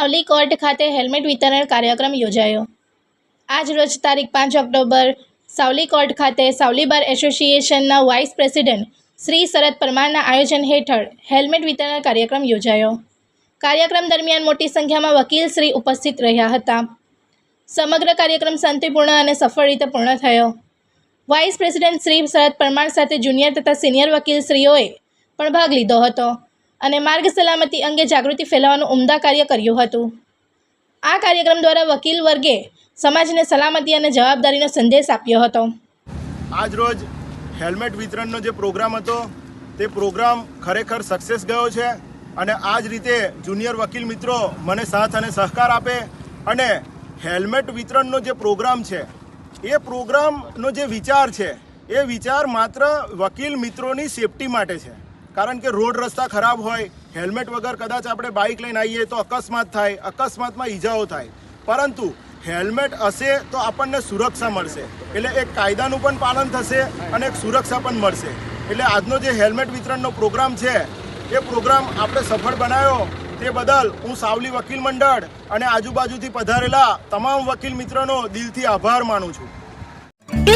Savli court ખાતે helmet વિતરણ કાર્યક્રમ યોજાયો. આજ રોજ તારીખ પાંચ ઓક્ટોબર સાવલી કોર્ટ ખાતે સાવલી બાર એસોસિએશનના વાઇસ પ્રેસિડેન્ટ શ્રી શરદ પરમારના આયોજન હેઠળ હેલ્મેટ વિતરણ કાર્યક્રમ યોજાયો. કાર્યક્રમ દરમિયાન મોટી સંખ્યામાં વકીલ શ્રી ઉપસ્થિત રહ્યા હતા. સમગ્ર કાર્યક્રમ શાંતિપૂર્ણ અને સફળ રીતે પૂર્ણ થયો. વાઇસ પ્રેસિડેન્ટ શ્રી શરદ પરમાર સાથે જુનિયર તથા સિનિયર વકીલશ્રીઓએ પણ ભાગ લીધો હતો. અને માર્ગ સલામતી અંગે જાગૃતિ ફેલાવવાનું ઉમદા કાર્ય કર્યું હતું. આ કાર્યક્રમ દ્વારા વકીલ વર્ગે સમાજને સલામતી અને જવાબદારીનો સંદેશ આપ્યો હતો. આજ રોજ હેલ્મેટ વિતરણનો જે પ્રોગ્રામ હતો, તે પ્રોગ્રામ ખરેખર સક્સેસ ગયો છે અને આ જ રીતે જુનિયર વકીલ મિત્રો મને સાથ અને સહકાર આપે અને હેલ્મેટ વિતરણનો જે પ્રોગ્રામ છે, એ પ્રોગ્રામનો જે વિચાર છે, એ વિચાર માત્ર વકીલ મિત્રોની સેફટી માટે છે. કારણ કે રોડ રસ્તા ખરાબ હોય, હેલ્મેટ વગર કદાચ આપણે બાઇક લઈને આવીએ તો અકસ્માત થાય, અકસ્માતમાં ઈજાઓ થાય. પરંતુ હેલ્મેટ હશે તો આપણને સુરક્ષા મળશે. એટલે એક કાયદાનું પણ પાલન થશે અને એક સુરક્ષા પણ મળશે. એટલે આજનો જે હેલ્મેટ વિતરણનો પ્રોગ્રામ છે, એ પ્રોગ્રામ આપણે સફળ બનાવ્યો. તે બદલ હું સાવલી વકીલ મંડળ અને આજુબાજુથી પધારેલા તમામ વકીલ મિત્રોનો દિલથી આભાર માનું છું.